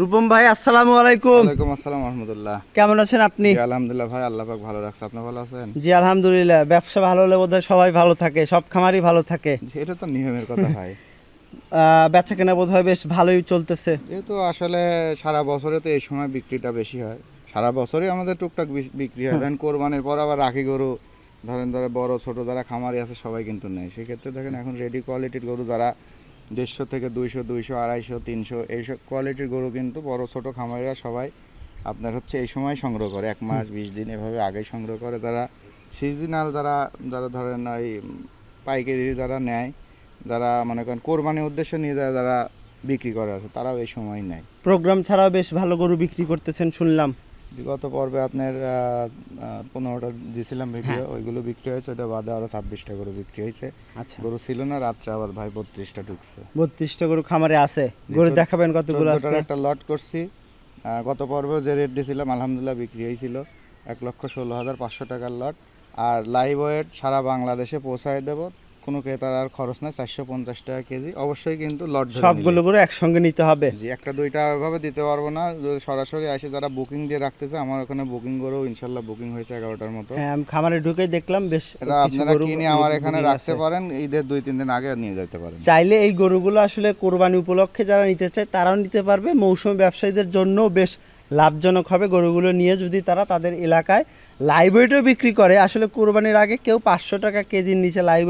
রূপম ভাই আসসালামু আলাইকুম। ওয়ালাইকুম আসসালাম রহমতুল্লাহ। কেমন আছেন আপনি? জি, আলহামদুলিল্লাহ ভাই আল্লাহ পাক ভালো রাখছে। আপনি ভালো আছেন? জি আলহামদুলিল্লাহ। ব্যবসা ভালো হলে বোধহয় সবাই ভালো থাকে সব খামারই ভালো থাকে। জি, এটা তো নিয়মের কথা ভাই। বেচা কেনা বোধ হয় বেশ ভালোই চলতেছে। যেহেতু আসলে সারা বছরে তো এই সময় বিক্রিটা বেশি হয়। সারা বছরই আমাদের টুকটাক বিক্রি হয়। ধরেন কোরবানির পর আবার রাখি গরু ধরেন ধরে বড় ছোট যারা খামারি আছে সবাই কিন্তু নেয়। সেক্ষেত্রে দেখেন এখন রেডি কোয়ালিটির গরু যারা দেড়শো থেকে দুইশো দুইশো আড়াইশো তিনশো এইসব কোয়ালিটির গরু কিন্তু বড় ছোট খামারিরা সবাই আপনার হচ্ছে এই সময় সংগ্রহ করে। এক মাস বিশ দিন এভাবে আগে সংগ্রহ করে। যারা সিজনাল যারা যারা ধরেন ওই পাইকারি যারা নেয় যারা মনে করেন কোরবানির উদ্দেশ্য নিয়ে যায় যারা বিক্রি করে আছে তারাও এই সময় নেয়। প্রোগ্রাম ছাড়াও বেশ ভালো গরু বিক্রি করতেছেন শুনলাম। গত পর্বে আপনার পনেরোটা দিয়েছিলাম ভিডিও ওইগুলো বিক্রি হয়েছে ওটা বাদে আরও ছাব্বিশটা করে বিক্রি হয়েছে। আচ্ছা। গরু ছিল না রাত্রে আবার ভাই বত্রিশটা ঢুকছে। বত্রিশটা গরু খামারে আছে। গরু দেখাবেন কতগুলো একটা লট করছি। গত পর্বেও যে রেট দিয়েছিলাম আলহামদুলিল্লাহ বিক্রি হয়েছিল। এক লক্ষ ষোলো হাজার পাঁচশো টাকার লট আর লাইভ ওয়েট সারা বাংলাদেশে পৌঁছায় দেবো। কোনো ক্রেতার আর খরচ নাই চারশো পঞ্চাশ টাকা কেজি। অবশ্যই কিন্তু লট সবগুলো গরু একসঙ্গে নিতে হবে। জি একটা দুইটা ওইভাবে দিতে পারব না। সরাসরি আসে যারা বুকিং দিয়ে রাখতেছে আমার ওখানে বুকিং করেও ইনশাল্লাহ বুকিং হয়েছে এগারোটার মতো। হ্যাঁ আমি খামারে ঢুকে দেখলাম বেশ এটা আপনারা কিনে আমার এখানে রাখতে পারেন ঈদের দুই তিন দিন আগে নিয়ে যেতে পারেন। চাইলে এই গরুগুলো আসলে কোরবানি উপলক্ষে যারা নিতে চায় তারাও নিতে পারবে। মৌসুমি ব্যবসায়ীদের জন্য বেশ লাভজনক হবে গরুগুলো নিয়ে যদি তারা তাদের এলাকায় লাইভ বিক্রি করে। আসলে কোরবানির আগে কেউ পাঁচশো টাকা কেজির নিচে লাইভ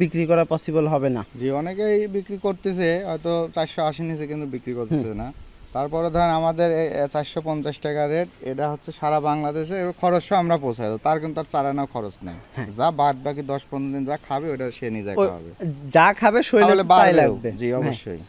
বিক্রি করা পসিবল হবে না। জি অনেকেই বিক্রি করতেছে হয়তো চারশো আশি নিচে কিন্তু বিক্রি করতেছে না। তারপরে ধরেন আমাদের চারশো পঞ্চাশ টাকা রেট এটা হচ্ছে সারা বাংলাদেশে এর খরচও আমরা পৌঁছাই দেবো। তার কিন্তু আর চারানাও খরচ নেই। হ্যাঁ। যা বাদ বাকি দশ পনেরো দিন যা খাবে ওটা সে নিজে খাবে যা খাবে শরীরে তাই লাগবে। জি হ্যাঁ। অবশ্যই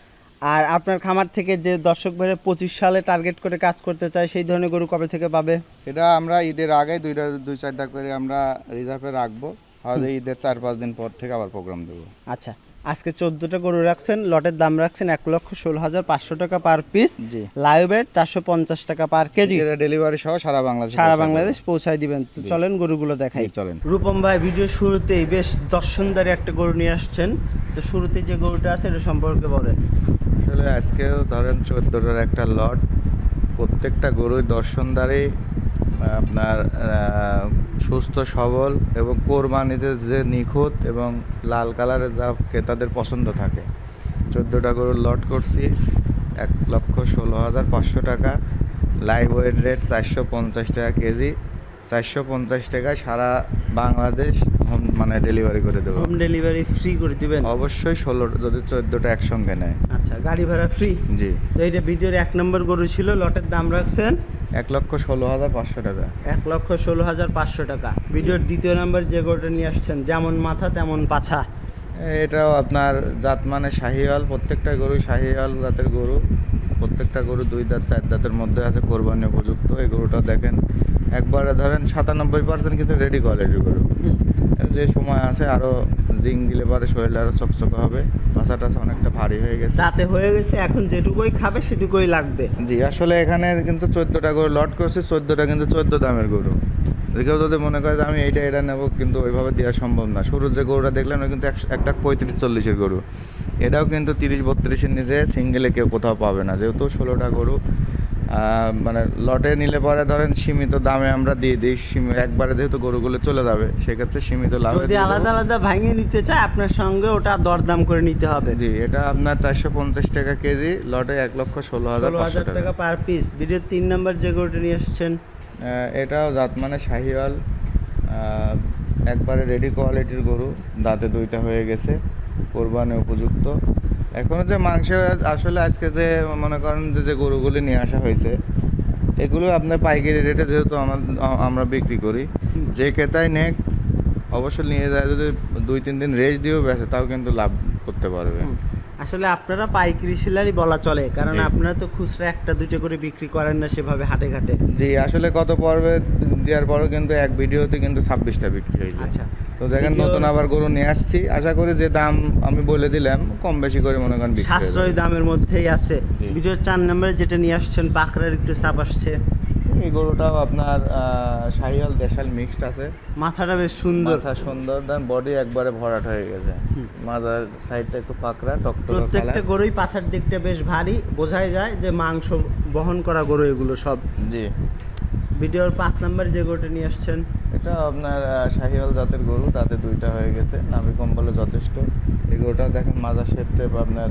আর আপনার খামার থেকে যে দর্শক ভাইরা পঁচিশ সালে টার্গেট করে কাজ করতে চায় সেই ধরনের গরু কবে থেকে পাবে? এটা আমরা ঈদের আগে দুইটা দুই চারটা করে আমরা রিজার্ভে রাখব। হয়তো ঈদের চার পাঁচ দিন পর থেকে আবার প্রোগ্রাম দেবো। আচ্ছা আজকে চোদ্দোটা গরু রাখছেন লটের দাম রাখছেন এক লক্ষ ষোলো হাজার পাঁচশো টাকা পার পিস জি। লাইভ ওয়েট চারশো পঞ্চাশ টাকা পার কেজি এটা ডেলিভারি সহ সারা বাংলাদেশ সারা বাংলাদেশ পৌঁছায় দিবেন। তো চলেন গরুগুলো দেখাই। চলেন। রূপম ভাই ভিডিও শুরুতেই বেশ দর্শনদারি একটা গরু নিয়ে আসছেন। তো শুরুতে যে গরুটা আছে এটা সম্পর্কে বলেন। আসলে আজকেও ধরেন চোদ্দোটার একটা লট প্রত্যেকটা গরুই দর্শনদারি আপনার সুস্থ, সবল এবং কোরবানিদের যে নিখুঁত এবং লাল কালারের যা ক্রেতাদের পছন্দ থাকে। চোদ্দোটা গরুর লট করছি, এক লক্ষ ষোলো হাজার পাঁচশো টাকা। লাইভ ওয়েট রেট চারশো পঞ্চাশ টাকা কেজি। চারশো পঞ্চাশ টাকায় সারা বাংলাদেশ হোম মানে ডেলিভারি করে দেবো। হোম ডেলিভারি ফ্রি করে দিবেন? অবশ্যই ষোলো যদি চোদ্দোটা একসঙ্গে নেয়। আচ্ছা গাড়ি ভাড়া ফ্রি জি। তো এইটা ভিডিওর এক নম্বর গরু ছিল লটের দাম রাখছেন? এক লক্ষ ষোলো হাজার পাঁচশো টাকা। এক লক্ষ ষোলো হাজার পাঁচশো টাকা। ভিডিওর দ্বিতীয় নাম্বার যে গরুটা নিয়ে আসছেন যেমন মাথা তেমন পাছা। এটাও আপনার জাত মানে শাহিওয়াল প্রত্যেকটা গরু শাহিওয়াল জাতের গরু। প্রত্যেকটা গরু দুই দাঁত চার দাঁতের মধ্যে আছে কোরবানি উপযুক্ত। এই গরুটা দেখেন একবারে ধরেন সাতানব্বই পার্সেন্ট কিন্তু রেডি কোয়ালিটির গরু। যে সময় আছে আরও জিং দিলে পরে শরীরটা আরও চকচকে হবে। মাথা টাছা অনেকটা ভারী হয়ে গেছে। যাতে হয়ে গেছে এখন যেটুকুই খাবে সেটুকুই লাগবে। জি আসলে এখানে কিন্তু চোদ্দটা গরু লট করছে চোদ্দটা কিন্তু চোদ্দ দামের গরু। কেউ যদি মনে করে যে আমি এইটা এটা নেব কিন্তু ওইভাবে দেওয়া সম্ভব না। শুরুর যে গরুটা দেখলেন ওই কিন্তু একটা পঁয়ত্রিশ চল্লিশের গরু। এটাও কিন্তু তিরিশ বত্রিশের নিচে সিঙ্গেলে কেউ কোথাও পাবে না। যেহেতু ষোলোটা গরু মানে লটে নিলে পরে ধরেন সীমিত দামে আমরা দিয়ে দিই একবারে যেহেতু গরুগুলো চলে যাবে সেক্ষেত্রে সীমিত লাভ যদি আলাদা আলাদা ভাঙে নিতে চায় আপনার সঙ্গে ওটা দরদাম করে নিতে হবে। জি এটা আপনার চারশো পঞ্চাশ টাকা কেজি লটে এক লক্ষ ষোলো হাজার হাজার টাকা। পার পিস ভিডিওর তিন নাম্বার যে গরুটা নিয়ে আসছেন আহ, এটাও জাত মানে শাহিওয়াল একবারে রেডি কোয়ালিটির গরু দাঁতে দুইটা হয়ে গেছে কোরবানি উপযুক্ত। এখনও যে মাংস আসলে আজকে যে মনে করেন যে যে গরুগুলি নিয়ে আসা হয়েছে এগুলো আপনার পাইকারি রেটে যেহেতু আমার বিক্রি করি যে ক্রেতাই নেক অবশ্যই নিয়ে যায় যদি দুই তিন দিন রেস্ট দিয়েও বেছে তাও কিন্তু লাভ করতে পারবে। আসলে আপনারা পাইকারি সেলারই বলা চলে কারণ আপনারা তো খুচরা একটা দুটো করে বিক্রি করেন না সেভাবে হাটে ঘাটে। জি আসলে গত পর্বে দেওয়ার পরও কিন্তু এক ভিডিওতে কিন্তু ছাব্বিশটা বিক্রি হয়েছে। আচ্ছা। তো দেখেন নতুন আবার গরু নিয়ে আসছি। আশা করি যে দাম আমি বলে দিলাম কম বেশি করে মনে করেন। সাশ্রয়ী দামের মধ্যেই আছে। ভিডিওর চার নম্বরে যেটা নিয়ে আসছেন পাকড়ার একটু চাপ আসছে। এই গরুটাও আপনার শাহিয়াল দেশাল মিক্সড আছে। মাথাটা বেশ সুন্দর। মাথা সুন্দর দেন বডি একবারে ভরাট হয়ে গেছে। মাথার সাইডটা একটু পাকড়া টকটকে প্রত্যেকটা গরুই পাছার দিকটা বেশ ভারী। বোঝাই যায় যে মাংস বহন করা গরু এগুলো সব। জি। ভিডিওর পাঁচ নাম্বার যে গরুটা নিয়ে আসছেন। এটা আপনার শাহিওয়াল জাতের গরু তাতে দুইটা হয়ে গেছে নাভি কম্বলে যথেষ্ট। এই গরুটা দেখেন মাজা শেপ টেপ আপনার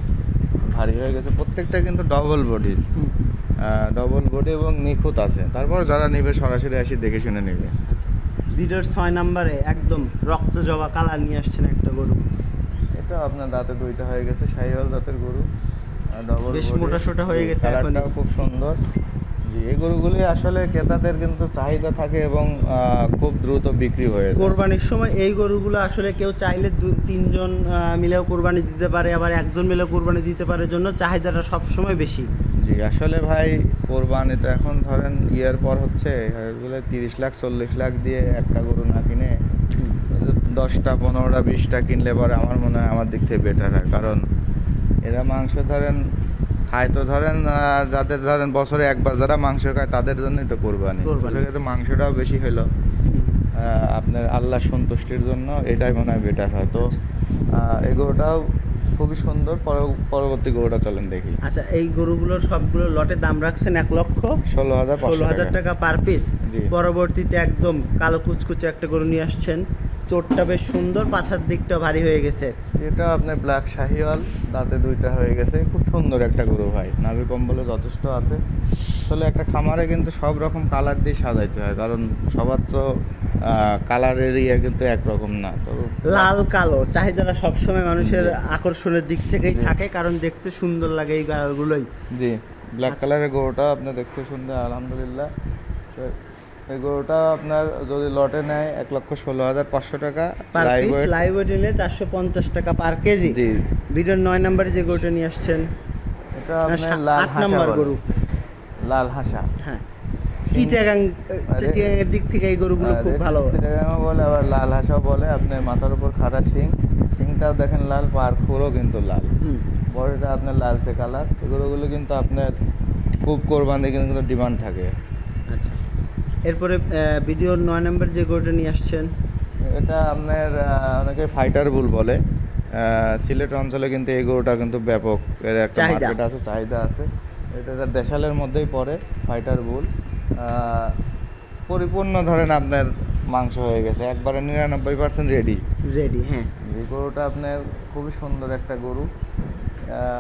ভারী হয়ে গেছে। প্রত্যেকটা কিন্তু ডবল বডির ডবল বডি এবং নিখুঁত আছে। তারপর যারা নেবে সরাসরি আসি দেখে শুনে নেবে। আচ্ছা। ভিডিওর ছয় নাম্বারে একদম রক্ত জবা কালার নিয়ে আসছেন একটা গরু। এটা আপনার দাঁতে দুইটা হয়ে গেছে শাহিওয়াল জাতের গরু। ডবল বেশ মোটাসোটা হয়ে গেছে কালারটাও খুব সুন্দর। জি এই গরুগুলি আসলে ক্রেতাদের কিন্তু চাহিদা থাকে এবং খুব দ্রুত বিক্রি হয়ে যায়। কোরবানির সময় এই গরুগুলো আসলে কেউ চাইলে দু তিনজন মিলেও কোরবানি দিতে পারে আবার একজন মিলেও কোরবানি দিতে পারে জন্য চাহিদাটা সব সময় বেশি। জি আসলে ভাই কোরবানি তো এখন ধরেন ইয়ার পর হচ্ছে এগুলো তিরিশ লাখ চল্লিশ লাখ দিয়ে একটা গরু না কিনে দশটা পনেরোটা বিশটা কিনলে পরে আমার মনে হয় আমার দিক থেকে বেটার হয়। কারণ এরা মাংস ধরেন খায়। তো ধরেন যাদের ধরেন বছরে একবার যারা মাংস খায় তাদের জন্যই তো কোরবানি। সেক্ষেত্রে মাংসটাও বেশি হলো আপনার আল্লাহ সন্তুষ্টির জন্য এটাই মনে হয় বেটার হয়। তো এই গরুটাও খুবই সুন্দর। পর- পরবর্তী গরুটা চলেন দেখি। আচ্ছা এই গরুগুলোর সবগুলো লটে দাম রাখছেন এক লক্ষ? ষোলো হাজার ষোলো হাজার টাকা। Per piece. পরবর্তীতে একদম কালো কুচকুচে একটা গরু নিয়ে আসছেন। চোরটা বেশ সুন্দর পাছার দিকটা ভারী হয়ে গেছে। এটা আপনার ব্ল্যাক শাহিওয়াল দাঁতে দুইটা হয়ে গেছে। খুব সুন্দর একটা গরু ভাই নাভি কম্বলে যথেষ্ট আছে। আসলে একটা খামারে কিন্তু সব রকম কালার দিয়ে সাজাইতে হয় কারণ সবার তো কালারের ইয়ে কিন্তু একরকম না তো লাল কালো চাহিদাটা সবসময় মানুষের আকর্ষণের দিক থেকেই থাকে কারণ দেখতে সুন্দর লাগে এই গাড়িগুলোই জি ব্ল্যাক। কালারের গরুটা আপনার দেখতে সুন্দর আলহামদুলিল্লাহ। এই গরুটা আপনার যদি লটে নেয় এক লক্ষ ষোলো হাজার পাঁচশো টাকা লাইভ নিলে চারশো পঞ্চাশ টাকা পার কেজি। জি। ভিডিওর নয় নাম্বারে যে গরুটা নিয়ে আসছেন এটা আপনার লাল হাসা গরু। লাল হাসা। হ্যাঁ। চিটাগাং চিটাগাংয়ের দিক থেকে এই গরুগুলো খুব ভালো। চিটাগাংও বলে আবার লাল হাঁসাও বলে। আপনার মাথার উপর খাড়া শিং। শিংটাও দেখেন লাল পার খুরও কিন্তু লাল। বডিটা আপনার লালচে কালার এগুলোগুলো কিন্তু আপনার খুব কোরবানি কিন্তু ডিমান্ড থাকে। আচ্ছা। এরপরে আহ, ভিডিওর নয় নাম্বার যে গরুটা নিয়ে আসছেন? এটা আপনার অনেকে ফাইটার বুল। বলে সিলেট অঞ্চলে কিন্তু এই গরুটা কিন্তু ব্যাপক এর একটা। মার্কেট আছে চাহিদা আছে। এটা দেশালের মধ্যেই পড়ে ফাইটার বুল পরিপূর্ণ ধরেন আপনার মাংস হয়ে গেছে একবারে নিরানব্বই পার্সেন্ট রেডি রেডি হ্যাঁ। এই গরুটা আপনার খুবই সুন্দর একটা গরু।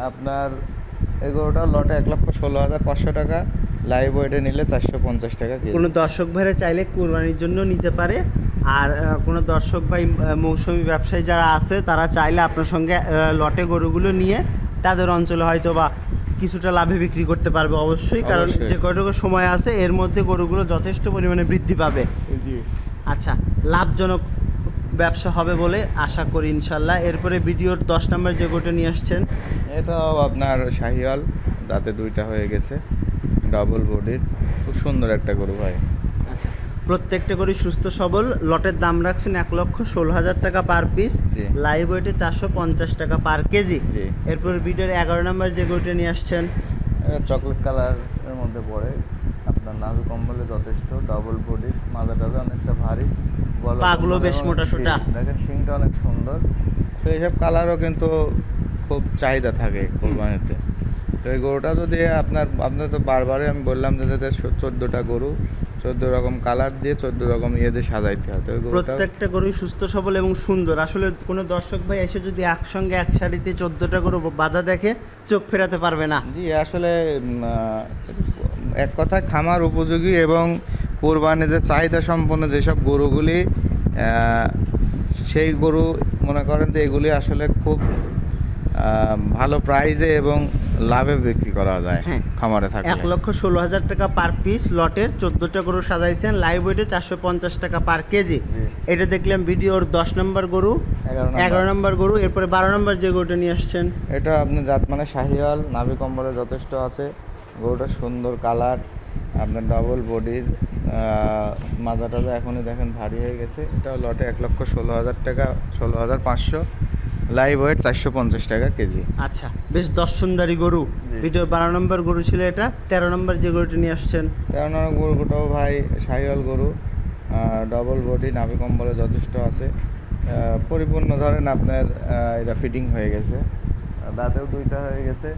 আপনার এই গরুটা লটে এক লক্ষ ষোলো হাজার পাঁচশো টাকা। লাইভ ওয়েটে নিলে চারশো পঞ্চাশ টাকা কোনো দর্শক ভাইরা চাইলে কোরবানির জন্য নিতে পারে। আর কোনো দর্শক ভাই মৌসুমি ব্যবসায়ী যারা আছে তারা চাইলে আপনার সঙ্গে লটে গরুগুলো নিয়ে তাদের অঞ্চলে হয়তো বা কিছুটা লাভে বিক্রি করতে পারবে অবশ্যই কারণ যে কয়টুকু সময় আছে এর মধ্যে গরুগুলো যথেষ্ট পরিমাণে বৃদ্ধি পাবে। আচ্ছা লাভজনক ব্যবসা হবে বলে আশা করি ইনশাল্লাহ। এরপরে ভিডিওর দশ নম্বর যে গরুটা নিয়ে আসছেন। এটাও আপনার শাহিওয়াল দাঁতে দুইটা হয়ে গেছে। ডাবল বডির খুব সুন্দর একটা গরু ভাই। আচ্ছা প্রত্যেকটা গরু সুস্থ সবল। লটের দাম রাখছেন এক লক্ষ ষোলো হাজার টাকা পার পিস। লাইভ ওয়েটে চারশো পঞ্চাশ টাকা পার কেজি এরপর ভিডিওর এগারো নম্বর যে গরুটা নিয়ে আসছেন। চকলেট কালারের মধ্যে পড়ে। আপনার নাভি কম্বলে যথেষ্ট ডাবল বডি বডির মাথাটাতে অনেকটা ভারী। পাগুলো বেশ এবং মোটাসোটা। শিং, দেখেন শিংটা অনেক সুন্দর। তো এইসব কালারও কিন্তু খুব চাহিদা থাকে কোরবানিতে। তো এই গরুটা যদি আপনার আপনার তো বারবারই আমি বললাম যে যাতে চোদ্দোটা গরু চোদ্দ রকম কালার দিয়ে চোদ্দ রকম ইয়ে দিয়ে সাজাইতে হয়। তো প্রত্যেকটা গরুই সুস্থ সবল এবং সুন্দর। আসলে কোনো দর্শক ভাই এসে যদি একসঙ্গে এক সারিতে চোদ্দোটা গরু বাধা দেখে চোখ ফেরাতে পারবে না। জি আসলে এক কথায় খামার উপযোগী এবং কোরবানি যে চাহিদা সম্পন্ন যেসব গরুগুলি সেই গরু মনে করেন যে এগুলি আসলে খুব ভালো প্রাইজে এবং লাভে বিক্রি করা যায় হ্যাঁ। খামারে থাকে এক লক্ষ ষোলো হাজার টাকা পার পিস লটের চোদ্দোটা গরু সাজাইছেন লাইভ ওয়েটে চারশো পঞ্চাশ টাকা পার কেজি এটা দেখলাম ভিডিওর দশ নম্বর গরু এগারো নম্বর। গরু এরপরে বারো নম্বর যে গরুটা নিয়ে আসছেন। এটা আপনি জাত মানে শাহিওয়াল নাভি কম্বলে যথেষ্ট আছে। গরুটা সুন্দর কালার আপনার ডবল বডির মাজাটা এখনই দেখেন ভারী হয়ে গেছে। এটা লটে এক লক্ষ ষোলো হাজার টাকা ষোলো হাজার পাঁচশো। লাইভ ওয়েট চারশো পঞ্চাশ টাকা কেজি। আচ্ছা বেশ দশ সুন্দরী গরু। ভিডিও বারো নম্বর গরু ছিল এটা তেরো নম্বর যে গরুটা নিয়ে আসছেন। তেরো নম্বর গরুটাও ভাই শাহিওয়াল গরু ডবল বডি নাভি কম্বলে যথেষ্ট আছে। পরিপূর্ণ ধরেন আপনার এটা ফিটিং হয়ে গেছে। দাঁতেও দুইটা হয়ে গেছে।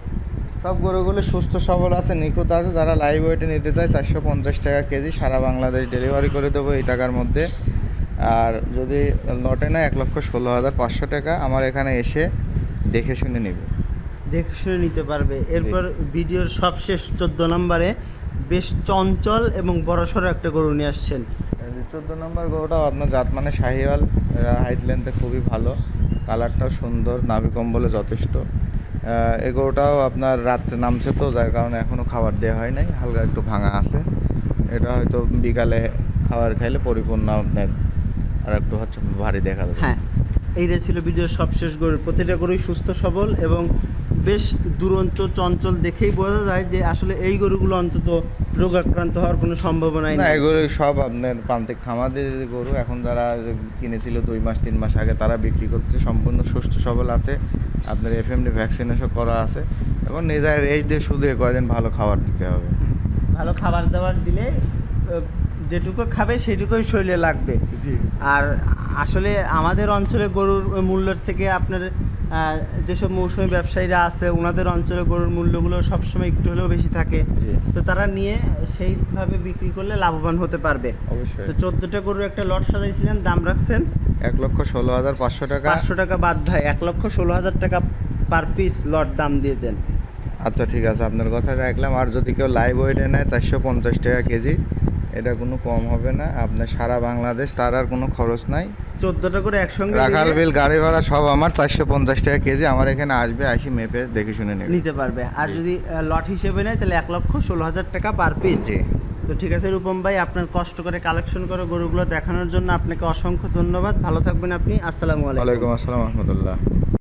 সব গরুগুলো সুস্থ সবল আছে নিখুঁত আছে। যারা লাইভ ওয়েটে নিতে চায় চারশো পঞ্চাশ টাকা কেজি সারা বাংলাদেশ ডেলিভারি করে দেবো এই টাকার মধ্যে। আর যদি লটে না এক লক্ষ ষোলো হাজার পাঁচশো টাকা আমার এখানে এসে দেখে শুনে নেবে। দেখে শুনে নিতে পারবে। এরপর ভিডিওর সবশেষ চোদ্দ নম্বরে বেশ চঞ্চল এবং বড়সড় একটা গরু নিয়ে আসছেন। চোদ্দ নম্বর গরুটাও আপনার জাত মানে শাহিওয়াল হাইট লেন্থে খুবই ভালো কালারটাও সুন্দর নাভি কম্বলে যথেষ্ট। এই গরুটাও আপনার রাত্রে নামছে তো যার কারণে এখনও খাবার দেওয়া হয় নাই হালকা একটু ভাঙা আছে। এটা হয়তো বিকালে খাবার খাইলে পরিপূর্ণ আপনার আর একটু হচ্ছে ভারী দেখা যাবে। হ্যাঁ। এইটা ছিল ভিডিওর সবশেষ গরু। প্রতিটা গরুই সুস্থ সবল এবং বেশ দুরন্ত চঞ্চল দেখেই বোঝা যায় যে আসলে এই গরুগুলো অন্তত রোগাক্রান্ত হওয়ার কোনো সম্ভাবনাই না নেই। এগুলো সব আপনার প্রান্তিক খামাদের গরু। এখন যারা কিনেছিল দুই মাস তিন মাস আগে তারা বিক্রি করতে সম্পূর্ণ সুস্থ সবল আছে। আপনার এফএমডি ভ্যাকসিনেশন করা আছে। এবং নিজের এজ দিয়ে শুধু এ কয়দিন ভালো খাবার দিতে হবে। ভালো খাবার দাবার দিলে যেটুকু খাবে সেটুকুই শরীরে লাগবে। আর আসলে আমাদের অঞ্চলে গরুর মূল্যের থেকে আপনার যেসব মৌসুমী ব্যবসায়ীরা আছে ওনাদের অঞ্চলে গরুর মূল্যগুলো সবসময় একটু হলেও বেশি থাকে। তো তারা নিয়ে সেইভাবে বিক্রি করলে লাভবান হতে পারবে। অবশ্যই। তো চোদ্দোটা গরুর একটা লট সাজাইছিলেন দাম রাখছেন? এক লক্ষ ষোলো হাজার পাঁচশো টাকা। পাঁচশো টাকা বাদ ভাই এক লক্ষ ষোলো হাজার টাকা পার পিস লট দাম দিয়ে দেন। আচ্ছা ঠিক আছে আপনার কথা রাখলাম। আর যদি কেউ লাইভ ওয়েটে নেয় চারশো পঞ্চাশ টাকা কেজি। এটা কোনো কম হবে না। আপনার সারা বাংলাদেশ তার আর কোনো খরচ নাই। চোদ্দোটা করে একসঙ্গে রাখাল বিল গাড়ি ভাড়া সব আমার চারশো পঞ্চাশ টাকা কেজি। আমার এখানে আসবে আসি মেপে দেখে শুনে নেবে। নিতে পারবে। আর যদি লট হিসেবে নেয় তাহলে এক লক্ষ ষোলো হাজার টাকা পার পিস তো ঠিক আছে রূপম ভাই আপনার কষ্ট করে কালেকশন করে গরুগুলো দেখানোর জন্য আপনাকে অসংখ্য ধন্যবাদ। ভালো থাকবেন আপনি। আসসালামু আলাইকুম। আসসালাম রহমতুল্লাহ।